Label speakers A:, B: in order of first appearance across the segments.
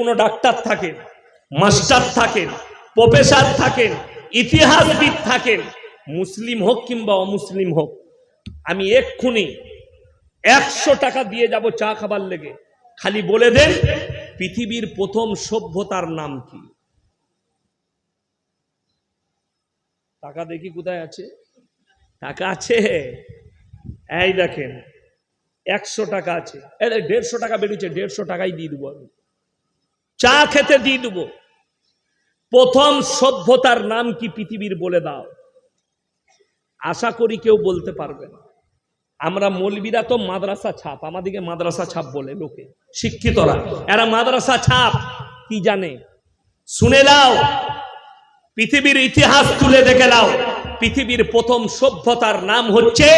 A: কোনো ডাক্তার থাকেন, মাস্টার থাকেন, প্রফেসর থাকেন, ইতিহাসবিদ থাকেন, মুসলিম হোক কিংবা অমুসলিম হোক, আমি এক্ষুনি একশো টাকা দিয়ে যাব চা খাবার লেগে। খালি বলে দেন, পৃথিবীর প্রথম সভ্যতার নাম কি? টাকা দেখি কোথায় আছে? টাকা আছে? এই দেখেন, একশো টাকা আছে। দেড়শো টাকা বেরিয়েছে দেড়শো টাকাই দিয়ে দেবো আমি। চা খেতে দিয়ে দেবো। প্রথম সভ্যতার নাম কি পৃথিবীর বলে দাও। আশা করি কেউ বলতে পারবে না। আমরা মৌলবীরা তো মাদ্রাসা ছাপ, আমাদেরকে মাদ্রাসা ছাপ বলে লোকে, শিক্ষিতরা। এরা মাদ্রাসা ছাপ, কি জানে? শুনে নাও, পৃথিবীর ইতিহাস তুলে দেখে নাও। পৃথিবীর প্রথম সভ্যতার নাম হচ্ছে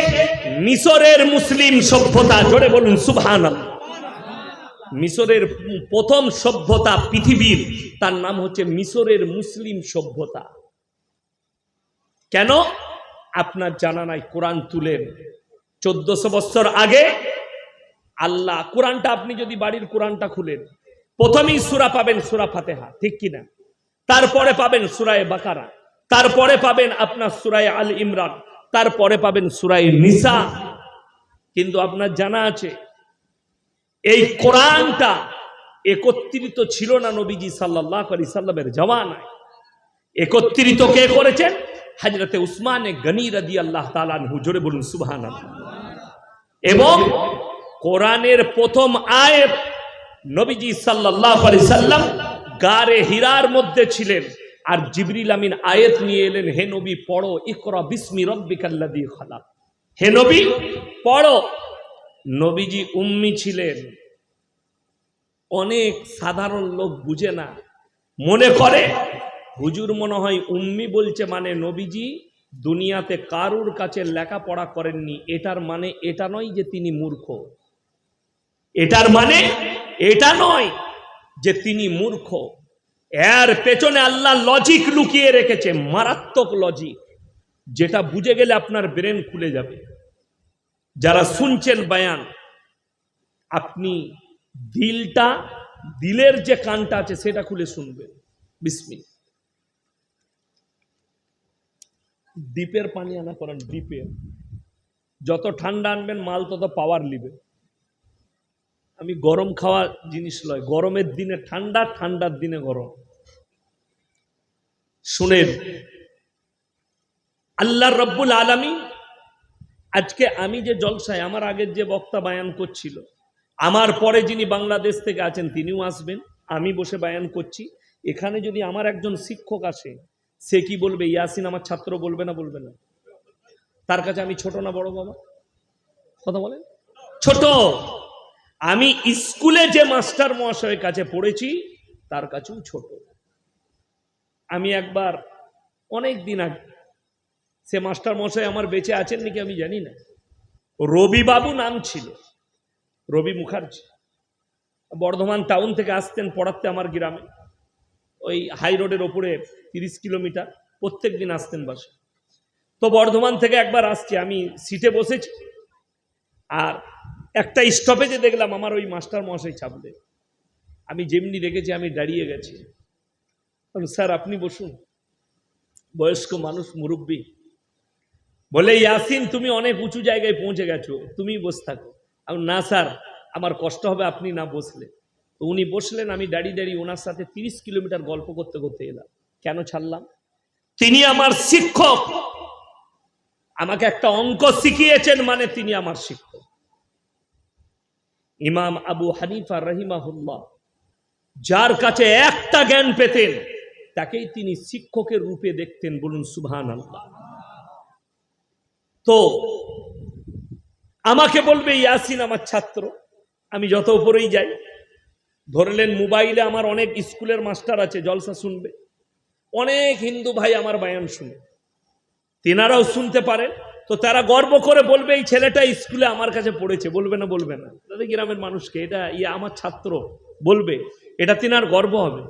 A: মিশরের মুসলিম সভ্যতা। জোরে বলুন সুবহান মিশরের প্রথম সভ্যতা পৃথিবীর, তার নাম হচ্ছে মিশরের মুসলিম সভ্যতা। কেন? আপনার জানা নাই, কোরআন তুলেন চোদ্দশো বছর আগে আল্লাহ, কোরআনটা আপনি যদি বাড়ির কোরআনটা খুলেন, প্রথমেই সুরা পাবেন সুরা ফাতেহা, ঠিক কিনা? তারপরে পাবেন সুরায় বাকারা, তারপরে পাবেন আপনার সুরায় আল ইমরান, তারপরে পাবেন সুরায় নিসা। কিন্তু আপনার জানা আছে এই কোরআনটা একত্রিত ছিল না নবীজি সাল্লাহ আলি সাল্লামের জওয়ানায় একত্রিত কে করেছেন? হাজরতে উসমানে গনি রাদি আল্লাহ তালান হুজুরে বলুন সুবহান এবং কোরআনের প্রথম আয়াত নবীজি সাল্লাহ আলি সাল্লাম গারে হীরার মধ্যে ছিলেন। আর জিবরিল আমিন আয়াত নিয়ে এলেন, হে নবী, পড়ো, ইকরা বিসমি রব্বিকাল্লাযী খালাক। হে নবী, পড়ো। নবীজি উম্মি ছিলেন। অনেক সাধারণ লোক বুঝে না, মনে করে, হুজুর মনে হয় উম্মি বলছে মানে নবীজি দুনিয়াতে কারুর কাছে লেখাপড়া করেননি, এটার মানে এটা নয় যে তিনি মূর্খ। এটার মানে এটা নয় যে তিনি মূর্খ। এর পেছনে আল্লাহ লজিক লুকিয়ে রেখেছে, মারাত্মক লজিক যেটা বুঝে গেলে আপনার ব্রেন খুলে যাবে। যারা শুনছেন বায়ান, আপনি দিলটা, দিলের যে কানটা আছে সেটা খুলে শুনবেন। বিসমিল ডিপের পানি আনা করেন ডিপের যত ঠান্ডা আনবেন, মাল তত পাওয়ার নিবে। আমি গরম খাওয়া জিনিস লয়, গরমের দিনে ঠান্ডা, ঠান্ডার দিনে গরম। শুনেন, আল্লাহ রব্বুল আলমী আজকে আমি যে জলসায় আমার আগের যে বক্তা বায়ান করছিল, আমার পরে যিনি বাংলাদেশ থেকে আছেন তিনিও আসবেন, আমি বসে বায়ান করছি। এখানে যদি আমার একজন শিক্ষক আসে, সে কি বলবে, ইয়াসিন আমার ছাত্র বলবে না বলবে না? তার কাছে আমি ছোট না বড় বাবা? কথা বলেন। ছোট! আমি স্কুলে যে মাস্টার মহাশয়ের কাছে পড়েছি, তার কাছেও ছোট। আমি একবার অনেক দিন আগে সে মাস্টার মশাই আমার বেঁচে আছেন নাকি আমি জানি না। রবিবাবু নাম ছিল, রবি মুখার্জি। বর্ধমান টাউন থেকে আসতেন পড়াতে আমার গ্রামে। ওই হাই রোডের ওপরে তিরিশ কিলোমিটার, প্রত্যেক দিন আসতেন বাসে। তো বর্ধমান থেকে একবার আসছি, আমি সিটে বসেছি। আর একটা স্টপেজে দেখলাম আমার ওই মাস্টার মশাই চাপলে। আমি যেমনি দেখেছি, আমি দাঁড়িয়ে গেছি। স্যার, আপনি বসুন। বয়স্ক মানুষ, মুরব্বী বলে, ইয়াসিন, তুমি অনেক উঁচু জায়গায় পৌঁছে গেছো। তুমি বসে থাকো। আমি, না, স্যার, আমার কষ্ট হবে, আপনি না বসলে। তো উনি বসলেন, আমি দাঁড়িয়ে দাঁড়িয়ে ওনার সাথে তিরিশ কিলোমিটার গল্প করতে করতে এলাম। কেন ছাড়লাম? তিনি আমার শিক্ষক। আমাকে একটা অঙ্ক শিখিয়েছেন মানে তিনি আমার শিক্ষক। ইমাম আবু হানিফা রহিমাহুল্লাহ, যার কাছে একটা জ্ঞান পেতেন, তাকেই তিনি শিক্ষকের রূপে দেখতেন বলুন সুবহান আল্লাহ তো আমাকে বলবে, ইয়াসিন আমার ছাত্র, আমি যত উপরেই যাই ধরলেন মোবাইলে আমার অনেক স্কুলের মাস্টার আছে, জলসা শুনবে। অনেক হিন্দু ভাই আমার বায়ান শুনে। তেনারাও শুনতে পারেন তো তারা গর্ব করে বলবে, এই ছেলেটা স্কুলে আমার কাছে পড়েছে। বলবে না বলবে না। তাদের গ্রামের মানুষকে এটা ইয়ে আমার ছাত্র। বলবে। এটা তিনার গর্ব হবে।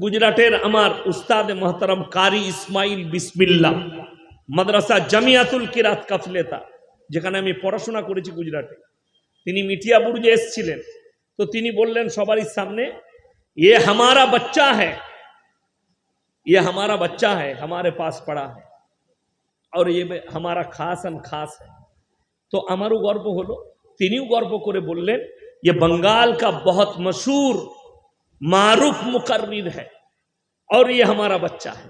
A: গুজরাটের আমার উস্তাদ মহতারাম কারি ইসমাইল বিসমিল্লা মাদ্রাসা জামিয়াতুল কিরাত কাফলেতা যেখানে আমি পড়াশোনা করেছি গুজরাটে তিনি মিঠিয়াপুর যে এসছিলেন তো তিনি বললেন সবারই সামনে ये हमारा बच्चा है ये हमारा बच्चा है हमारे पास पड़ा है और ये हमारा खास अन खास है तो আমারও গর্ব হলো তিনিও গর্ব করে বললেন ये बंगाल का बहुत मशहूर मारूफ मुकर्रिर है और ये हमारा बच्चा है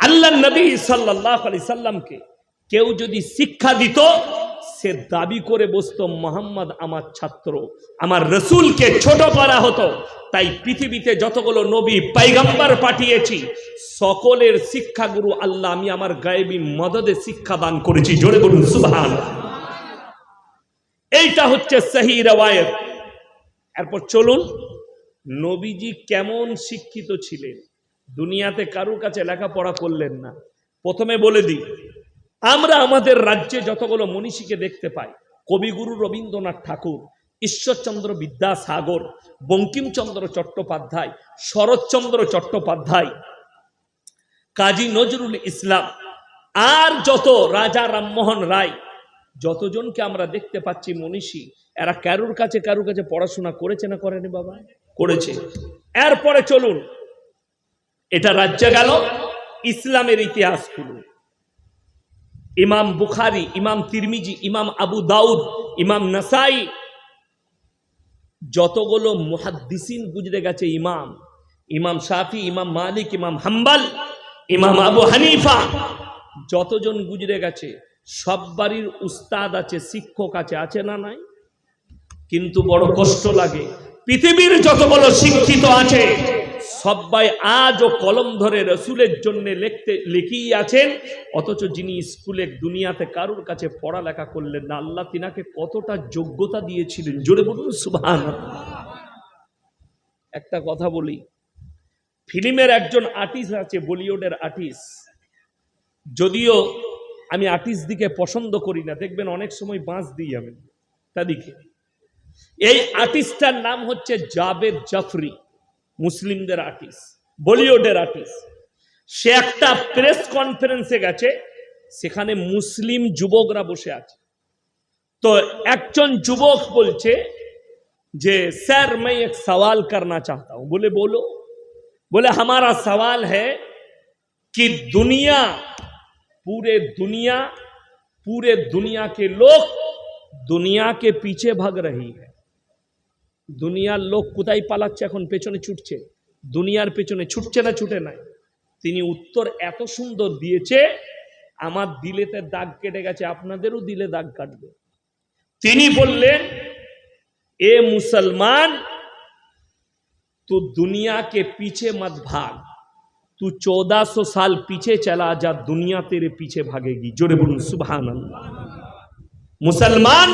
A: আল্লাহ নবী সাল্লাহ আলি সাল্লামকে কেউ যদি শিক্ষা দিত, সে দাবি করে বসতো, মোহাম্মদ আমার ছাত্র, আমার রসুলকে ছোট করা হতো। তাই পৃথিবীতে যতগুলো নবী পাইগাম্বার পাঠিয়েছি, সকলের শিক্ষাগুরু আল্লাহ, আমি আমার গায়েবী মদদে শিক্ষা দান করেছি। জোরে বলুন, সুবহান। এইটা হচ্ছে সহি রওয়ায়ত। এরপর চলুন, নবীজি কেমন শিক্ষিত ছিলেন? দুনিয়াতে কারুর কাছে লেখাপড়া করলেন না। প্রথমে বলে দিই আমরা আমাদের রাজ্যে যতগুলো মনীষীকে দেখতে পাই কবিগুরু রবীন্দ্রনাথ ঠাকুর ঈশ্বরচন্দ্র বিদ্যাসাগর বঙ্কিমচন্দ্র চট্টোপাধ্যায় শরৎচন্দ্র চট্টোপাধ্যায় কাজী নজরুল ইসলাম আর যত রাজা রামমোহন রায় যতজনকে আমরা দেখতে পাচ্ছি মনীষী এরা কারুর কাছে কারুর কাছে পড়াশোনা করেছে না করেনি বাবা? করেছে। এরপরে চলুন এটা রাজ্যে গেল, ইসলামের ইতিহাস ইমাম বুখারি, ইমাম তিরমিজি, ইমাম আবু দাউদ, ইমাম নাসাই, যতগুলো মুহাদ্দিসিন গুজরে গেছে ইমাম। ইমাম শাফি, ইমাম মালিক, ইমাম হাম্বাল, ইমাম আবু হানিফা, যতজন গুজরে গেছে সব বাড়ির উস্তাদ আছে, শিক্ষক আছে আছে না নাই? কিন্তু বড় কষ্ট লাগে। পৃথিবীর যতগুলো শিক্ষিত আছে সবাই আজও কলম ধরে রসুলের জন্য লিখতে, লিখিয়ে আছেন। অথচ যিনি স্কুলে দুনিয়াতে কারুর কাছে পড়ালেখা করলেন না, আল্লাহ তিনাকে কতটা যোগ্যতা দিয়েছিলেন। জোরে বলুন সুবহান একটা কথা বলি, ফিল্মের একজন আর্টিস্ট আছে, বলিউডের আর্টিস্ট। যদিও আমি আর্টিস্ট দিকে পছন্দ করি না, দেখবেন অনেক সময় বাঁশ দিই আমি তাদিকে। এই আর্টিস্টটার নাম হচ্ছে জাবেদ জাফরি। মুসলিমদের আর্টিস্ট বলিউডের আর্টিস্ট সে একটা প্রেস কনফারেন্সে গেছে সেখানে মুসলিম যুবকরা বসে আছে তো একজন যুবক বলছে যে স্যার मैं एक सवाल करना चाहता हूं बोले बोलो बोले हमारा सवाल है कि दुनिया पूरे दुनिया पूरे दुनिया के लोग दुनिया के पीछे भाग रही है দুনিয়ার লোক কোথায় পালাচ্ছে এখন পেছনে ছুটছে দুনিয়ার পেছনে ছুটছে না ছুটে নাই তিনি উত্তর এত সুন্দর দিয়েছে আমার দিলেতে দাগ কেটে গেছে আপনাদেরও দিলে দাগ কাটবে তিনি বললেন এ মুসলমান तू दुनिया के पीछे मत भाग तू चौदह सौ साल पीछे चला जा दुनिया तेरे पीछे भागेगी जोरे बोलूं सुबहान अल्लाह मुसलमान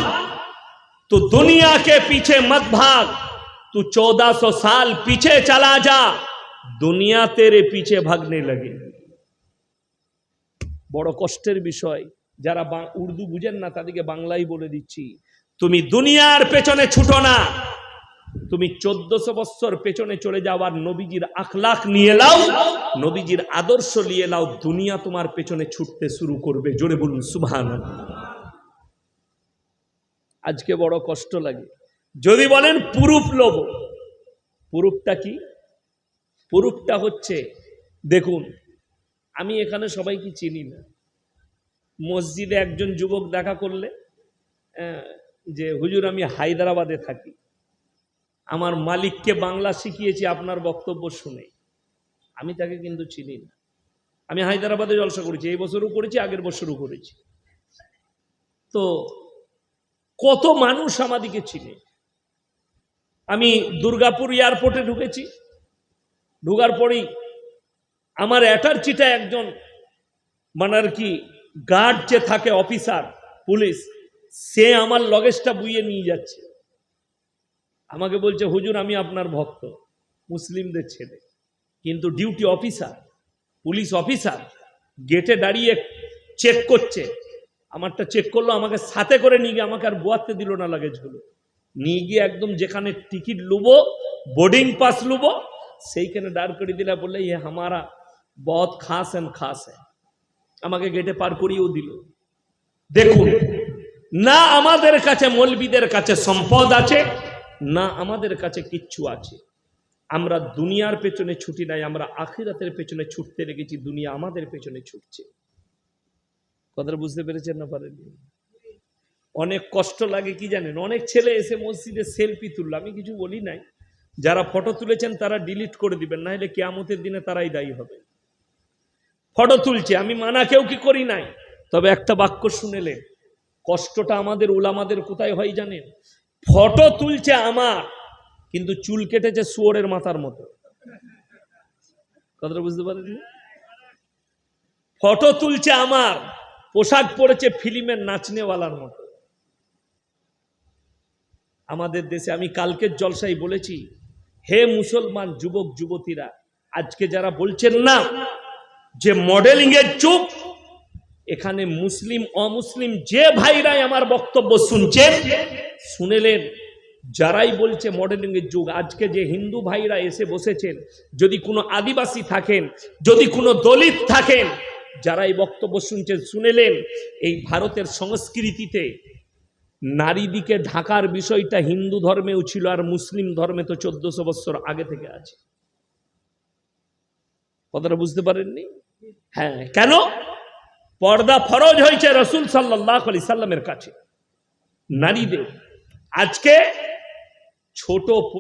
A: तू दुनिया के पीछे मत भाग तू चौदह सौ साल पीछे चला जा दुनिया तेरे पीछे भागने लगे বড় কষ্টের বিষয় যারা বা- উর্দু বুঝেন না তাদেরকে বাংলাই বলে দিচ্ছি তুমি দুনিয়ার পেছনে ছুটো না তুমি চোদ্দশো বৎসর পেছনে চলে যাও আর নবীজির আখলাখ নিয়ে লাও নবীজির আদর্শ নিয়ে লাও দুনিয়া তোমার পেছনে ছুটতে শুরু করবে জোরে বলুন সুবহান আজকে বড় কষ্ট লাগে। যদি বলেন পুরুপ লোভ, পুরুপটা কি? পুরুপটা হচ্ছে, দেখুন, আমি এখানে সবাইকে চিনি না। মসজিদে একজন যুবক দেখা করলে যে হুজুর, আমি হায়দ্রাবাদে থাকি। আমার মালিককে বাংলা শিখিয়েছি, আপনার বক্তব্য শুনে। আমি তাকে কিন্তু চিনি না। আমি হায়দ্রাবাদে জলসা করেছি, এই বছরও করেছি, আগের বছরও করেছি। তো কত মানুষ আমাদিকে চিনে। আমি দুর্গাপুর এয়ারপোর্টে ঢুকেছি। ঢুকার পরেই আমার অ্যাটার্চিটা একজন মানে আর কি গার্ড যে থাকে, অফিসার, পুলিশ, সে আমার লগেজটা বুইয়ে নিয়ে যাচ্ছে। আমাকে বলছে, হুজুর, আমি আপনার ভক্ত, মুসলিমদের ছেলে, কিন্তু ডিউটি অফিসার, পুলিশ অফিসার, গেটে দাঁড়িয়ে চেক করছে। আমারটা চেক করল, আমাকে সাথে করে নিয়ে গিয়ে আমাকে আর বোয়াতে দিল না লাগেজগুলো নিয়ে গিয়ে একদম যেখানে টিকিট লুবো বোর্ডিং পাস লুবো, সেইখানে দাঁড় করে দিলে বললে ইয়ে হামারা, বহুত খাস এন্ড খাস হ্যাঁ আমাকে গেটে পার করিয়েও দিল। দেখুন, না আমাদের কাছে মৌলবীদের কাছে সম্পদ আছে, না আমাদের কাছে কিচ্ছু আছে। আমরা দুনিয়ার পেছনে ছুটি নাই, আমরা আখিরাতের পেছনে ছুটতে লেগেছি, দুনিয়া আমাদের পেছনে ছুটছে। কথাটা বুঝতে পেরেছেন না পারেননি? অনেক কষ্ট লাগে, কি জানেন? অনেক ছেলে এসে মসজিদে সেলফি তুললো। আমি কিছু বলি নাই। যারা ফটো তুলেছেন, তারা ডিলিট করে দিবেন না হলে কেয়ামতের দিনে তারাই দায়ী হবে। ফটো তুলছে, আমি মানা কেউ কি করি নাই? তবে একটা বাক্য শুনেলে কষ্টটা আমাদের ওলামাদের কোথায় হয় জানেন? ফটো তুলছে আমার, কিন্তু চুল কেটেছে শুয়োরের মাথার মতো। কথাটা বুঝতে পারেন ফটো তুলছে আমার পোশাক পরেছে ফিল্মের নাচনেওয়ালার মতো। আমাদের দেশে আমি কালকের জলসাই বলেছি, হে মুসলমান যুবক, যুবতীরা, আজকে যারা বলছেন না যে মডেলিং এর যুগ, এখানে মুসলিম, অমুসলিম যে ভাইরাই আমার বক্তব্য শুনছেন, শুনেলেন। যারাই বলছে মডেলিং এর যুগ, আজকে যে হিন্দু ভাইরা এসে বসেছেন, যদি কোনো আদিবাসী থাকেন, যদি কোনো দলিত থাকেন যারা এই বক্তব্য শুনছেন, শুনেলেন, এই ভারতের সংস্কৃতিতে নারীদিকে ঢাকার বিষয়টা হিন্দু ধর্মেও ছিল আর মুসলিম ধর্মে তো চোদ্দশো বছর আগে থেকে আছে। কথাটা বুঝতে পারেননি? হ্যাঁ কেন? পর্দা ফরজ হয়েছে রসুল সাল্লাহ আলি সাল্লামের কাছে। নারীদের, আজকে ছোট